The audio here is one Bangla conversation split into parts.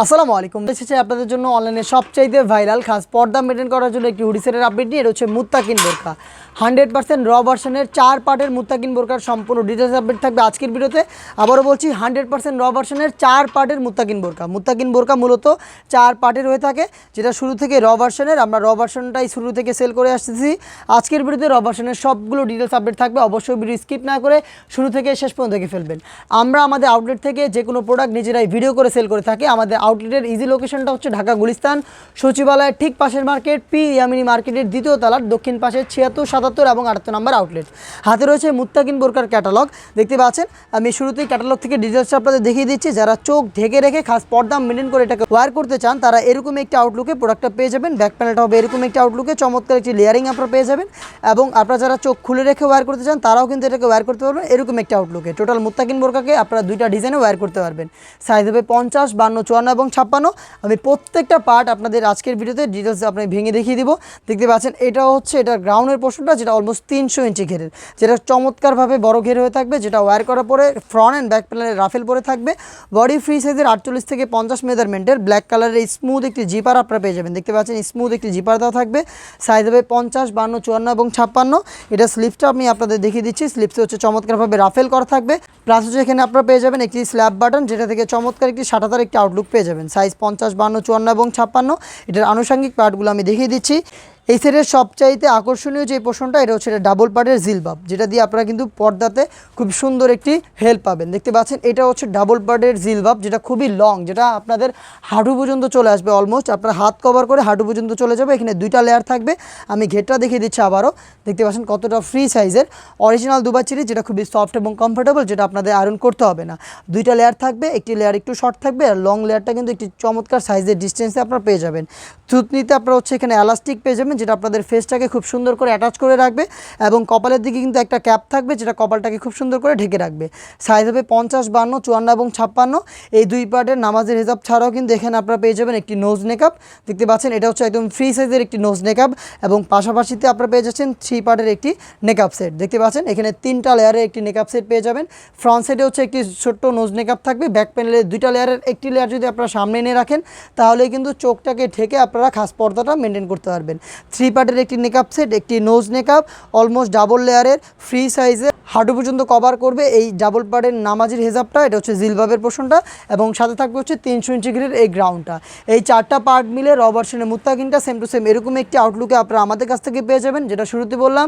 আসসালামু আলাইকুম। এসেছে আপনাদের জন্য অনলাইনে সবচাইতে ভাইরাল খাস পর্দা মেনটেন করার জন্য একটি হুডিসেটের আপডেট নিয়ে। এটা হচ্ছে মুত্তাকিন বোরকা হান্ড্রেড পার্সেন্ট র ভার্সনের চার পার্টের মুত্তাকিন বোরকার সম্পূর্ণ ডিটেলস আপডেট থাকবে আজকের ভিডিওতে। আবারও বলছি, হান্ড্রেড পার্সেন্ট র ভার্সনের চার পার্টের মুত্তাকিন বোরকা মুত্তাকিন বোরকা মূলত চার পার্টের হয়ে থাকে, যেটা শুরু থেকে র ভার্সনের আমরা র ভার্সনটাই শুরু থেকে সেল করে আসতেছি। আজকের ভিডিওতে র ভার্সনের সবগুলো ডিটেলস আপডেট থাকবে। অবশ্যই ভিডিও স্কিপ না করে শুরু থেকে শেষ পর্যন্ত দেখে ফেলবেন। আমরা আমাদের আউটলেট থেকে যে কোনো প্রোডাক্ট নিজেরাই ভিডিও করে সেল করে থাকি। আমাদের আউটলেটের ইজি লোকেশনটা হচ্ছে ঢাকা গুলিস্তান। সচিবালয়ের ঠিক পাশের মার্কেট পি ইয়ামিনী মার্কেটের দ্বিতীয় তলার দক্ষিণ পাশে ছিয়াত্তর, সাতাত্তর এবং আটাত্তর নাম্বার আউটলেট হাতে রয়েছে মুত্তাকিন বোরকার ক্যাটালগ দেখতে পাচ্ছেন, আমি শুরুতেই ক্যাটালগ থেকে ডিটেলসটা আপনাদের দেখিয়ে দিচ্ছি। যারা চোখ ঢেকে রেখে খাস পর্দা মেনটেন করে এটাকে ওয়্যার করতে চান, তারা এরকম একটি আউটলুকে প্রোডাক্টটা পেয়ে যাবেন। ব্যাক প্যানেলটা হবে এরকম একটি আউটলুকে চমৎকার একটি লেয়ারিং আপনারা পেয়ে যাবেন। এবং আপনারা যারা চোখ খুলে রেখে ওয়ার করতে চান, তারাও কিন্তু এটাকে ওয়ার করতে পারবেন এরকম একটি আউটলুকে টোটাল মুত্তাকিন বোরকাকে আপনারা দুইটা ডিজাইনে ওয়ার করতে পারবেন। সাইজ হবে পঞ্চাশ, বান্ন, চুয়ান্ন এবং ছাপ্পান্ন। আমি প্রত্যেকটা পার্ট আপনাদের আজকের ভিডিওতে ডিটেলস আপনি ভেঙে দেখিয়ে দিব। দেখতে পাচ্ছেন এটা হচ্ছে এটা গ্রাউন্ডের পোর্শনটা যেটা অলমোস্ট তিনশো ইঞ্চি ঘেরের। যেটা চমৎকারভাবে বড় ঘের হয়ে থাকবে, যেটা ওয়্যার করার পরে ফ্রন্ট অ্যান্ড ব্যাক প্যানেলের রাফেল পরে থাকবে। বডি ফ্রি সাইজের আটচল্লিশ থেকে পঞ্চাশ মেজারমেন্টের ব্ল্যাক কালারের স্মুথ একটি জিপার আপনারা পেয়ে যাবেন। দেখতে পাচ্ছেন স্মুথ একটি জিপার দেওয়া থাকবে। সাইজ হবে পঞ্চাশ, বান্ন, চুয়ান্ন এবং ছাপ্পান্ন। এটা স্লিপটা আমি আপনাদের দেখিয়ে দিচ্ছি। স্লিপসে হচ্ছে চমৎকারভাবে রাফেল করা থাকবে। প্লাস হচ্ছে এখানে আপনারা পেয়ে যাবেন একটি স্ল্যাব বাটন যেটা থেকে চমৎকার একটি সাটাতার একটি আউটলুক পেয়ে যাবেন। সাইজ পঞ্চাশ বান্ন চুয়ান্ন এবং ছাপ্পান্ন। এটার আনুষঙ্গিক পার্টগুলো আমি দেখিয়ে দিচ্ছি। এই সেটের সবচাইতে আকর্ষণীয় যে পোষণটা এটা হচ্ছে এটা ডাবল পার্টের জিলবাব, যেটা দিয়ে আপনারা কিন্তু পর্দাতে খুব সুন্দর একটি হেল্প পাবেন। দেখতে পাচ্ছেন, এটা হচ্ছে ডাবল পার্টের জিলবাব, যেটা খুবই লং যেটা আপনাদের হাঁটু পর্যন্ত চলে আসবে অলমোস্ট আপনার হাত কভার করে হাঁটু পর্যন্ত চলে যাবে, এখানে দুইটা লেয়ার থাকবে। আমি ঘেরটা দেখিয়ে দিচ্ছি আবারও। দেখতে পাচ্ছেন কতটা ফ্রি সাইজের অরিজিনাল দুবার চিরি যেটা খুবই সফট এবং কমফোর্টেবল যেটা আপনাদের আয়রন করতে হবে না। দুইটা লেয়ার থাকবে, একটি লেয়ার একটু শর্ট থাকবে, আর লং লেয়ারটা কিন্তু একটি চমৎকার সাইজের ডিস্টেন্সে আপনারা পেয়ে যাবেন। থুতনিতে আপনারা হচ্ছে এখানে এলাস্টিক পেয়ে যাবেন যেটা আপনাদের ফেসটাকে খুব সুন্দর করে অ্যাটাচ করে রাখবে এবং কপালের দিকে কিন্তু একটা ক্যাপ থাকবে, যেটা কপালটাকে খুব সুন্দর করে ঢেকে রাখবে। সাইজ হবে পঞ্চাশ, বান্ন, চুয়ান্ন এবং ছাপ্পান্ন। এই দুই পার্টের নামাজের হিসাব ছাড়াও কিন্তু এখানে আপনারা পেয়ে যাবেন একটি নোজ নেকআপ দেখতে পাচ্ছেন, এটা হচ্ছে একদম ফ্রি সাইজের একটি নোজ নেকআপ এবং পাশাপাশিতে আপনারা পেয়ে যাচ্ছেন থ্রি পার্টের একটি নেকআপ সেট দেখতে পাচ্ছেন, এখানে তিনটা লেয়ারের একটি নেকআপ সেট পেয়ে যাবেন। ফ্রন্ট সাইডে হচ্ছে একটি ছোট্ট নোজ নেকআপ থাকবে ব্যাক প্যানেলের দুইটা লেয়ারের একটি লেয়ার যদি আপনারা সামনে এনে রাখেন তাহলে কিন্তু চোখটাকে ঠেকে আপনারা খাস পর্দাটা মেনটেন করতে পারবেন। থ্রি পার্টের একটি নেকআপ সেট একটি নোজ নেকআপ অলমোস্ট ডাবল লেয়ারের ফ্রি সাইজে হাঁটু পর্যন্ত কভার করবে এই ডাবল পার্টের নামাজির হেজাবটা, এটা হচ্ছে জিলবাবের পোষণটা, এবং সাথে থাকবে হচ্ছে তিনশো ইঞ্চি গ্রেড এই গ্রাউন্ডটা এই চারটা পার্ট মিলে রবার্সনের মুত্তাকিনটা সেম টু সেম এরকম একটি আউটলুকে আপনারা আমাদের কাছ থেকে পেয়ে যাবেন, যেটা শুরুতে বললাম।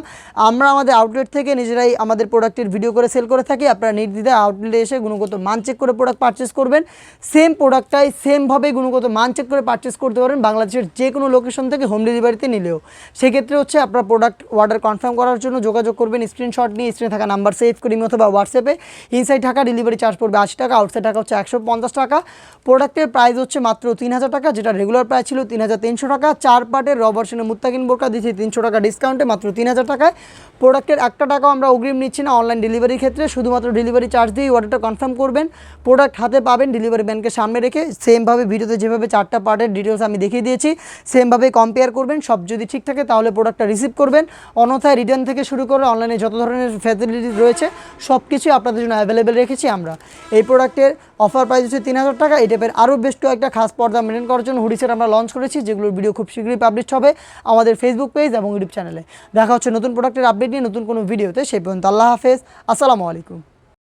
আমরা আমাদের আউটলেট থেকে নিজেরাই আমাদের প্রোডাক্টের ভিডিও করে সেল করে থাকি, আপনারা নির্দ্বিধায় আউটলেটে এসে গুণগত মান চেক করে প্রোডাক্ট পারচেস করবেন। সেম প্রোডাক্টটাই সেমভাবে গুণগত মান চেক করে পারচেস করতে পারেন বাংলাদেশের যে কোনো লোকেশন থেকে হোম ডেলিভারিতে নিলেও। সেক্ষেত্রে হচ্ছে আপনার প্রোডাক্ট অর্ডার কনফার্ম করার জন্য যোগাযোগ করবেন স্ক্রিনশট নিয়ে স্ক্রিনে থাকা নাম্বার সেভ করি অথবা হোয়াটসঅ্যাপে। ইনসাইড টাকা ডেলিভারি চার্জ পড়বে আশি টাকা আউটসাইড টাকা হচ্ছে একশো পঞ্চাশ টাকা। প্রোডাক্টের প্রাইস হচ্ছে মাত্র তিন হাজার টাকা, যেটা রেগুলার প্রাইস ছিল তিন হাজার তিনশো টাকা। চার পার্টের রবার্সনের মুত্তাকিন বোরকা দিচ্ছি তিনশো টাকা ডিসকাউন্টে মাত্র তিন হাজার টাকায়। প্রোডাক্টের একটা টাকাও আমরা অগ্রিম নিচ্ছি না অনলাইন ডেলিভারির ক্ষেত্রে, শুধুমাত্র ডেলিভারি চার্জ দিয়ে অর্ডারটা কনফার্ম করবেন। প্রোডাক্ট হাতে পাবেন ডেলিভারি ব্যানকে সামনে রেখে সেমভাবে ভিডিওতে যেভাবে চারটা পার্টের ডিটেলস আমি দেখিয়ে দিয়েছি সেমভাবে কম্পেয়ার করবেন। সব যদি ঠিক থাকে তাহলে প্রোডাক্টটা রিসিভ করবেন। অন্যথায় রিটার্ন থেকে শুরু করে অনলাইনে যত ধরনের ফ্যাসিলিটি রয়েছে সব কিছুই আপনাদের জন্য অ্যাভেলেবেল রেখেছি আমরা। এই প্রোডাক্টের অফার প্রাইস হচ্ছে তিন হাজার টাকা। এই টাইপের আরও বেশ কয়েকটা খাস পর্দা মেনটেন করার জন্য হুডিসেট আমরা লঞ্চ করেছি, যেগুলোর ভিডিও খুব শীঘ্রই পাবলিশ হবে আমাদের ফেসবুক পেজ এবং ইউটিউব চ্যানেলে দেখা হচ্ছে নতুন প্রোডাক্টের আপডেট নিয়ে নতুন কোনো ভিডিওতে সেই পর্যন্ত আল্লাহ হাফেজ। আসসালামু আলাইকুম।